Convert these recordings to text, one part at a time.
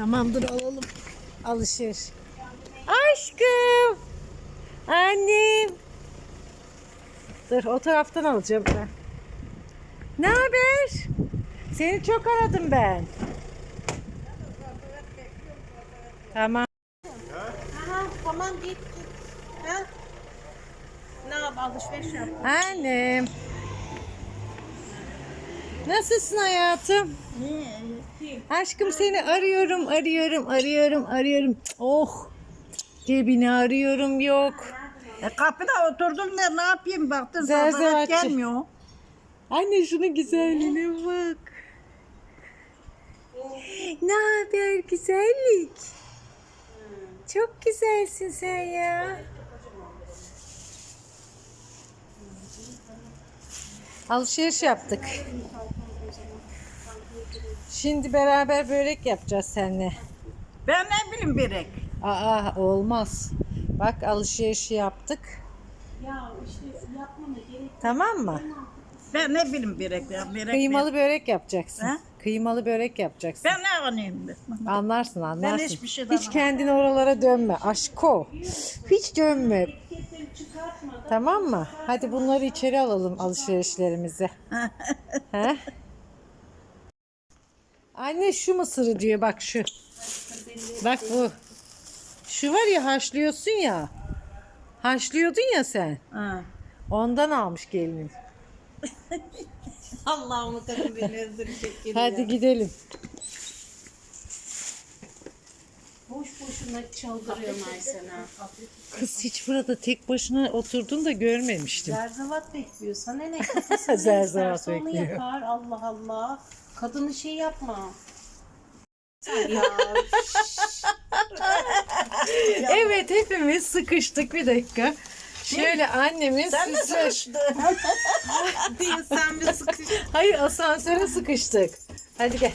Tamamdır alalım. Alışır. Aşkım. Annem. Dur o taraftan alacağım ben. Ne haber? Seni çok aradım ben. Tamam. Aha, tamam git git. Ha? Ne yap alışveriş yap. Annem. Nasılsın hayatım? Aşkım seni arıyorum, arıyorum, arıyorum, arıyorum. Oh. Cebini arıyorum yok. E, kapıda oturdum ne, ne yapayım baktım Zerzevatçı. Zerzevat gelmiyor. Anne şunun güzelliğine bak. Ne haber güzellik? Çok güzelsin sen ya. Alışveriş yaptık. Şimdi beraber börek yapacağız seninle. Ben ne bileyim börek. Aa olmaz. Bak alışveriş yaptık. Ya işte yapmana gerek Tamam mı? Ben ne bileyim börek ya. Börek Kıymalı börek yapacaksın. He? Kıymalı börek yapacaksın. Ben ne anlayayım ben. Anlarsın anlarsın. hiçbir şeyden Hiç kendini oralara dönme. Aşko. Hiç dönme. Tamam mı? Hadi bunları içeri alalım alışverişlerimizi. He? Anne şu mısırı diyor bak şu. Bak bu. Şu var ya haşlıyorsun ya. Haşlıyordun ya sen. Ha. Ondan almış gelinin. Allah onu kadın beni öldürecek Hadi gidelim. Boş boşuna çaldırıyorsun Aysen'a. Kız hiç burada tek başına oturdun da görmemiştim. Zerzevat bekliyor. Sana ne kafasını Zerzevat isterse onu bekliyor. yakar. Allah Allah. Kadını şey yapma. Sen ya. Evet hepimiz sıkıştık bir dakika. Şöyle annemiz Sen de size- sıkıştın. diye sen bir sıkış. Hayır asansöre sıkıştık. Hadi gel.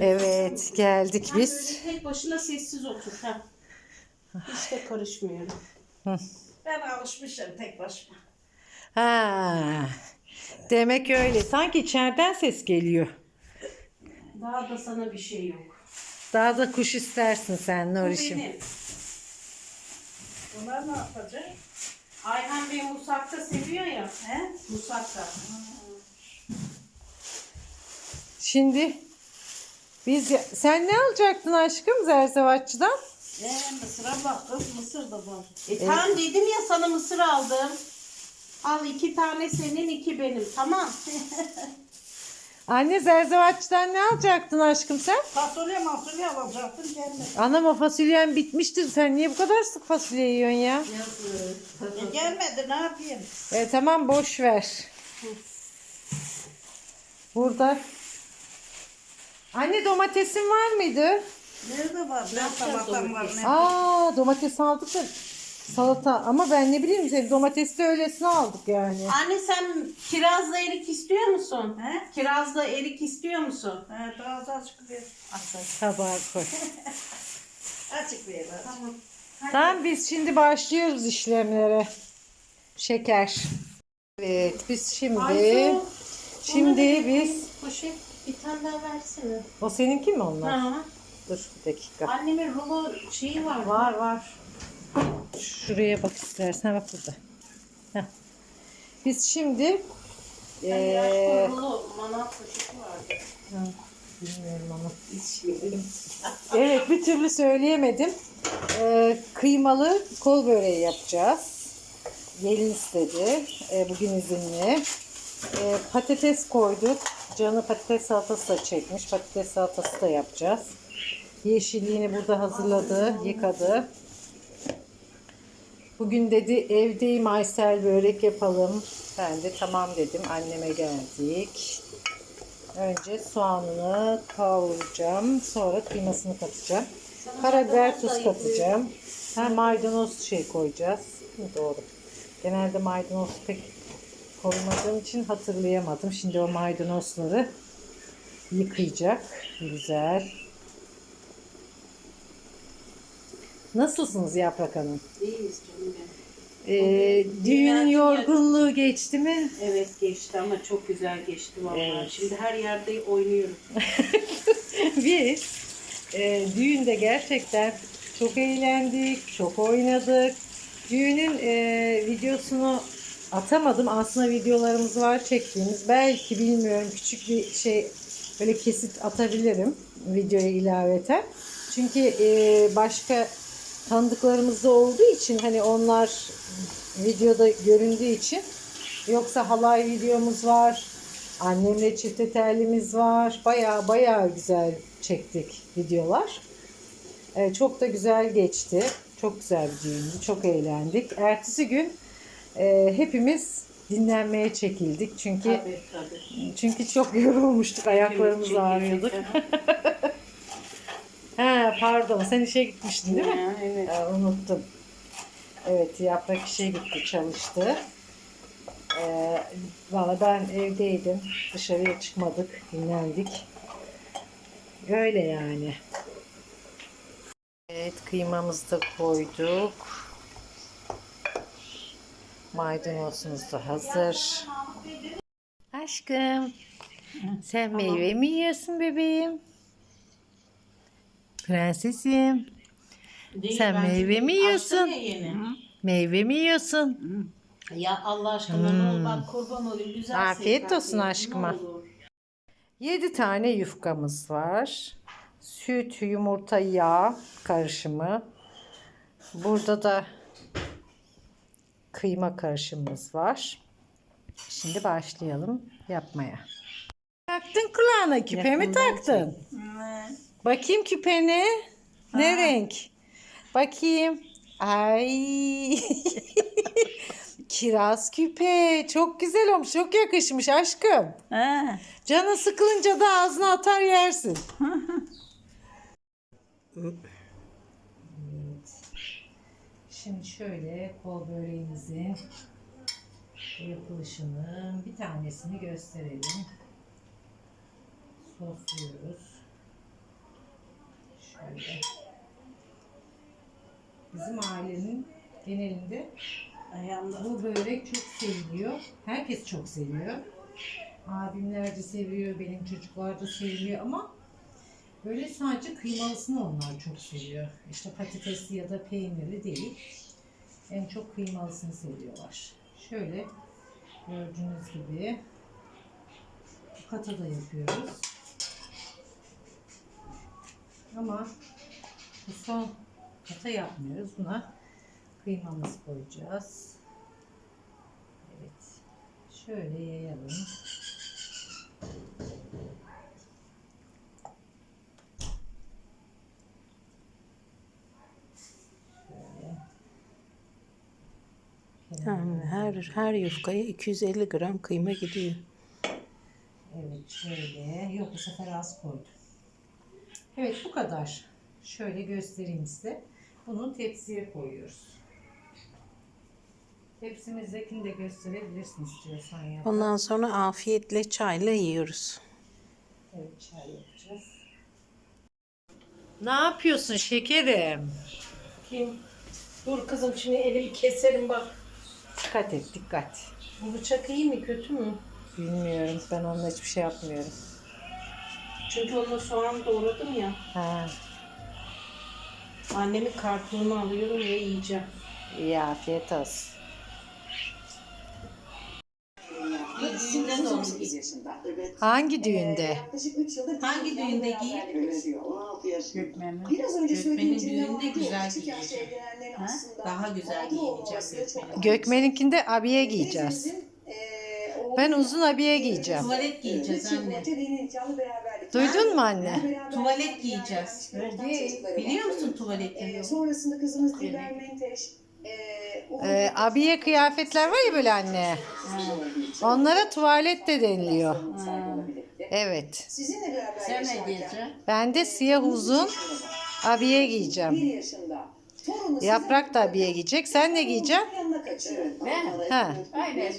Evet geldik biz. tek başına sessiz otur. Ha. Hiç de karışmıyorum. ben alışmışım tek başıma. Ha. Demek öyle. Sanki içeriden ses geliyor. Daha da sana bir şey yok. Daha da kuş istersin sen Bu benim. Bunlar ne yapacak? Ayhan Bey musakka seviyor ya. He? Musakka. Şimdi biz sen ne alacaktın aşkım Zerzevatçı'dan? E, mısıra baktım. Mısır da var. E tamam dedim ya sana mısır aldım. Al iki tane senin iki benim tamam. Anne Zerzevatçı'dan ne alacaktın aşkım sen? Fasulye masulye alacaktım gelmedi. Anam o fasulyen bitmiştir. Sen niye bu kadar sık fasulye yiyorsun ya? E, gelmedi ne yapayım? E, tamam boş ver. Burada. Anne domatesin var mıydı? Nerede var? Ne salatam var ne? Aa domates aldık da salata ama ben ne bileyim seni domatesi de öylesine aldık yani. Anne sen kirazla erik istiyor musun? He? Kirazla erik istiyor musun? He, biraz açık ver. Tabağa koy. Açık ver. Tamam. Tamam biz şimdi başlıyoruz işlemlere. Şeker. Evet biz şimdi Aysu, şimdi biz Poşet bir tane daha versene. o seninki mi onlar? Ha. Dur bir dakika. Annemin rulo şeyi var. Var var. Şuraya bak istersen bak burada. Heh. Biz şimdi Ee, rulo manav poşeti vardı. bilmiyorum ama. Evet bir türlü söyleyemedim. Eee, kıymalı kol böreği yapacağız. Gelin istedi. Eee, bugün izinli. Eee, patates koyduk. Canı patates salatası da çekmiş. Patates salatası da yapacağız. Yeşilliğini burada hazırladı, yıkadı. Bugün dedi evdeyim Aysel börek yapalım. Ben de tamam dedim. Anneme geldik. Önce soğanını kavuracağım. Sonra kıymasını katacağım. Karabiber tuz katacağım. Ha, maydanoz şey koyacağız. Doğru. Genelde maydanoz pek koymadığım için hatırlayamadım. Şimdi o maydanozları yıkayacak. Güzel. Nasılsınız Yaprak Hanım? İyiyiz canım benim. Ee, düğünün yorgunluğu geçti mi? Evet geçti ama çok güzel geçti vallahi. Evet. Şimdi her yerde oynuyorum. Biz e, düğünde gerçekten çok eğlendik, çok oynadık. Düğünün e, videosunu atamadım. Aslında videolarımız var çektiğimiz. Belki bilmiyorum küçük bir şey böyle kesit atabilirim videoya ilaveten. Çünkü e, başka tanıdıklarımız da olduğu için hani onlar videoda göründüğü için yoksa halay videomuz var. Annemle çifte terlimiz var. Baya baya güzel çektik videolar. Ee, çok da güzel geçti. Çok güzel bir düğündü. Çok eğlendik. Ertesi gün e, hepimiz dinlenmeye çekildik. Çünkü Tabii tabii. çünkü çok yorulmuştuk. Ayaklarımız ağrıyordu. ha pardon. Sen işe gitmiştin değil mi? Ha, evet. Ee, unuttum. Evet yaprak işe gitti çalıştı. Ee, Valla ben evdeydim. Dışarıya çıkmadık. Dinlendik. Öyle yani. Evet kıymamızı da koyduk. Maydanozumuz da hazır. Aşkım. Sen meyve mi yiyorsun bebeğim? Prensesim. Değil, Sen meyve mi yiyorsun? Meyve mi yiyorsun? Ya Allah aşkına ne olur bak kurban olayım güzel Hmm. Afiyet olsun aşkıma. olur. 7 tane yufkamız var. Süt, yumurta, yağ karışımı. Burada da kıyma karışımımız var. Şimdi başlayalım yapmaya. Taktın kulağına küpe mi taktın? Bakayım küpeni. Ne renk? Bakayım. Ay. Kiraz küpe. Çok güzel olmuş. Çok yakışmış aşkım. Ha. Canın sıkılınca da ağzına atar yersin. Şimdi şöyle kol böreğimizin yapılışını bir tanesini gösterelim. Sosluyoruz. Şöyle. Bizim ailenin genelinde Ayağımda. bu börek çok seviliyor. Herkes çok seviyor. Abimler de seviyor, benim çocuklar da seviyor ama böyle sadece kıymalısını onlar çok seviyor. İşte patatesli ya da peynirli değil. En çok kıymalısını seviyorlar. Şöyle gördüğünüz gibi kata da yapıyoruz. Ama bu son kata yapmıyoruz. Buna kıymamızı koyacağız. Evet. Şöyle yayalım. Şöyle. Her her yufkaya 250 gram kıyma gidiyor. Evet şöyle. Yok bu sefer az koydum. Evet bu kadar. Şöyle göstereyim size. Bunu tepsiye koyuyoruz. Tepsimizdekini de gösterebilirsin istiyorsan ya. Ondan sonra afiyetle çayla yiyoruz. Evet çay yapacağız. Ne yapıyorsun şekerim? Kim? Dur kızım şimdi elimi keserim bak. Dikkat et dikkat. Bu bıçak iyi mi kötü mü? Bilmiyorum ben onunla hiçbir şey yapmıyorum. Çünkü onunla soğan doğradım ya. Ha, Annemin kartını alıyorum ve yiyeceğim. iyi afiyet olsun. Düğünde de onu giy. Hangi düğünde? Hangi düğünde giy? Gökmen'in. Biraz önce Gökmen'in söylediğim vardı ya, güzel küçük yaşta giyineceğim. evlenenlerin Ha? aslında Daha güzel mağdur giyineceğim Gökmen'in. Gökmen'inkinde abiye giyeceğiz. Eee, oğlu- Ben uzun abiye giyeceğim. Tuvalet giyeceğiz anne. dini beraberlik. Duydun mu anne? Tuvalet giyeceğiz. Öyle Biliyor musun? Eee, sonrasında kızımız Dilber Menteş Ee, abiye kıyafetler var ya böyle anne. Onlara tuvalet de deniliyor. Evet. Sizinle beraber Sen ne yaşarken diyeceksin? Ben de siyah uzun abiye bir giyeceğim. yaşında torunu Yaprak da abiye giyecek. Sen ne giyeceksin? yanına kaçıyor. Ben? Ha. Aynen.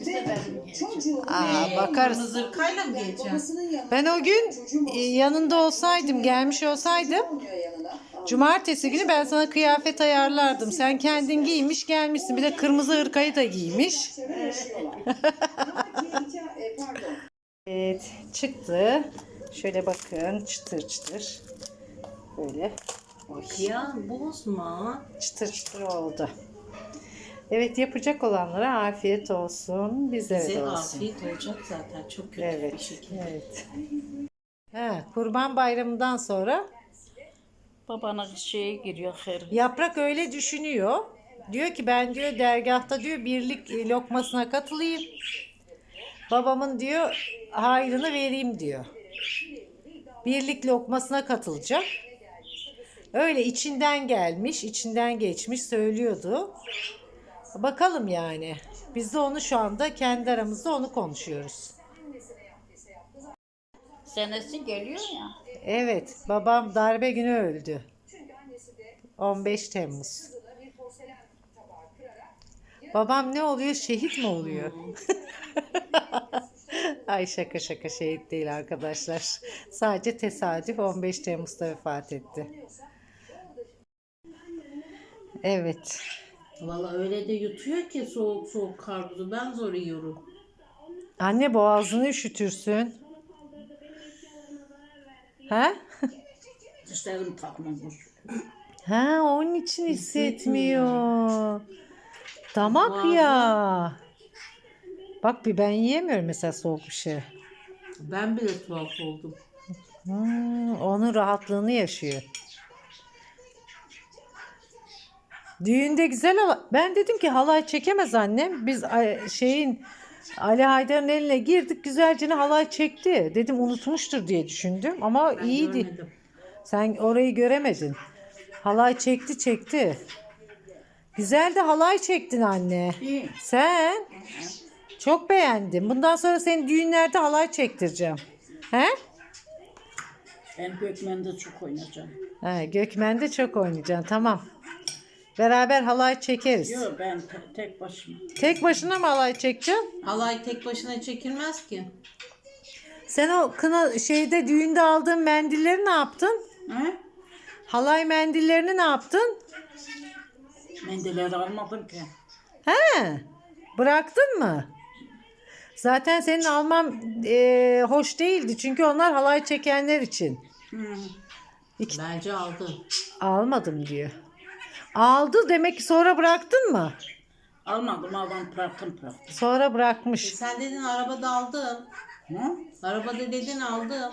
Çocuğun Aa, bakarız. Kırmızı hırkayla mı geleceğim? babasının yanına Ben o gün e, yanında olsaydım, gelmiş olsaydım almıyor yanına. cumartesi günü ben sana kıyafet ayarlardım. Sen kendin giymiş gelmişsin. Bir de kırmızı hırkayı da giymiş. Yaşıyorlar. Ama e, pardon. Evet çıktı. Şöyle bakın çıtır çıtır. Böyle Oy, Ya bozma. çıtır çıtır oldu. Evet yapacak olanlara afiyet olsun. Bizlere Size de olsun. afiyet olacak zaten çok kötü bir Evet. şekilde. Evet. Ha, Kurban Bayramı'ndan sonra Babana şeye giriyor her. Yaprak öyle düşünüyor. Diyor ki ben diyor dergahta diyor birlik lokmasına katılayım. Babamın diyor hayrını vereyim diyor. Birlik lokmasına katılacak. Öyle içinden gelmiş, içinden geçmiş söylüyordu. Bakalım yani. Biz de onu şu anda kendi aramızda onu konuşuyoruz. Senesi geliyor ya. Evet, babam darbe günü öldü. 15 Temmuz. Babam ne oluyor? Şehit mi oluyor? Ay şaka şaka şehit değil arkadaşlar. Sadece tesadüf 15 Temmuz'da vefat etti. Evet. Valla öyle de yutuyor ki soğuk soğuk karpuzu ben zor yiyorum. Anne boğazını üşütürsün. Ha? Dişlerim takmamış. Ha onun için hissetmiyor. Damak Boğazı- ya. Bak bir ben yiyemiyorum mesela soğuk bir şey. Ben bile tuhaf oldum. Hmm, onun rahatlığını yaşıyor. Düğünde güzel hala- Ben dedim ki halay çekemez annem. Biz şeyin Ali Haydar'ın eline girdik güzelce halay çekti. Dedim unutmuştur diye düşündüm ama Ben iyiydi. görmedim. Sen orayı göremedin. Halay çekti çekti. Güzel de halay çektin anne. İyi. Sen çok beğendim. Bundan sonra seni düğünlerde halay çektireceğim. He? Ben Gökmen'de çok oynayacağım. He, Gökmen'de çok oynayacaksın. Tamam. Beraber halay çekeriz. Yok ben te- tek başıma. Tek başına mı halay çekeceksin? Halay tek başına çekilmez ki. Sen o kına şeyde düğünde aldığın mendilleri ne yaptın? He? Halay mendillerini ne yaptın? Mendilleri almadım ki. He. Bıraktın mı? Zaten senin almam eee, hoş değildi. Çünkü onlar halay çekenler için. Hı. Bence aldı. Almadım diyor. Aldı demek ki sonra bıraktın mı? Almadım aldım bıraktım bıraktım. Sonra E bırakmış. sen dedin arabada aldım. Hı? Arabada dedin aldım.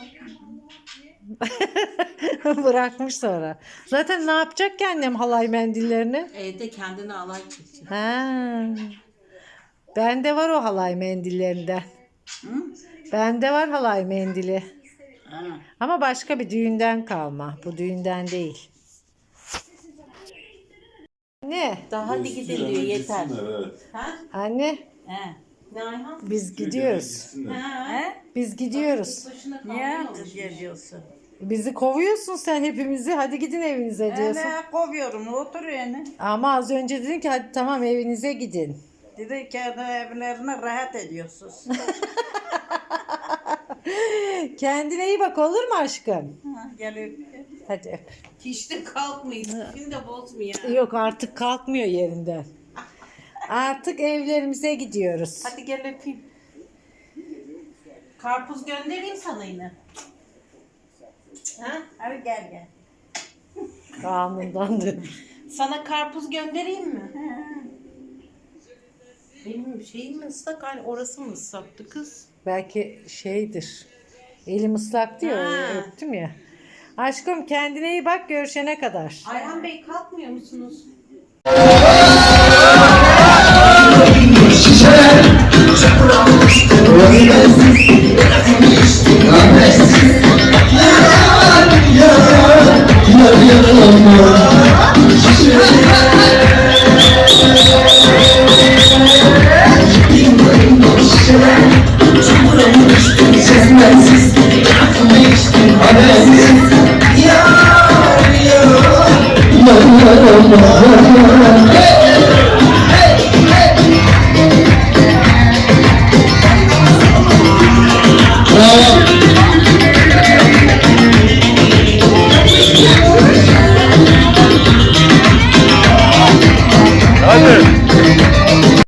bırakmış sonra. Zaten ne yapacak ki annem halay mendillerini? Evde kendine halay çekecek. Ha. Bende var o halay mendillerinden. Hı? Bende var halay mendili. Ha. Ama başka bir düğünden kalma. Bu düğünden değil. Ne? Daha hadi gidin diyor yeter. Evet. Ha? Anne He. Ne Ayhan? biz gidiyoruz. He? Biz gidiyoruz. Başına Niye kalmıyormuş. geliyorsun? Bizi kovuyorsun sen hepimizi. Hadi gidin evinize diyorsun. Ne kovuyorum otur yani. Ama az önce dedin ki hadi tamam evinize gidin. Dedi kendi evlerine rahat ediyorsunuz. Kendine iyi bak olur mu aşkım? Ha, Geliyor. Hadi öp. Hiç de kalkmayın. Şimdi de bozmuyor. Yok artık kalkmıyor yerinden. Artık evlerimize gidiyoruz. Hadi gel öpeyim. Karpuz göndereyim sana yine. Ha? Hadi gel gel. Kanundandı. Sana karpuz göndereyim mi? Benim şeyim mi ıslak? Hani orası mı ıslaktı kız? Belki şeydir. Elim ıslak diyor. Ha. Öptüm ya. Aşkım kendine iyi bak görüşene kadar. Ayhan Bey kalkmıyor musunuz? Yar yar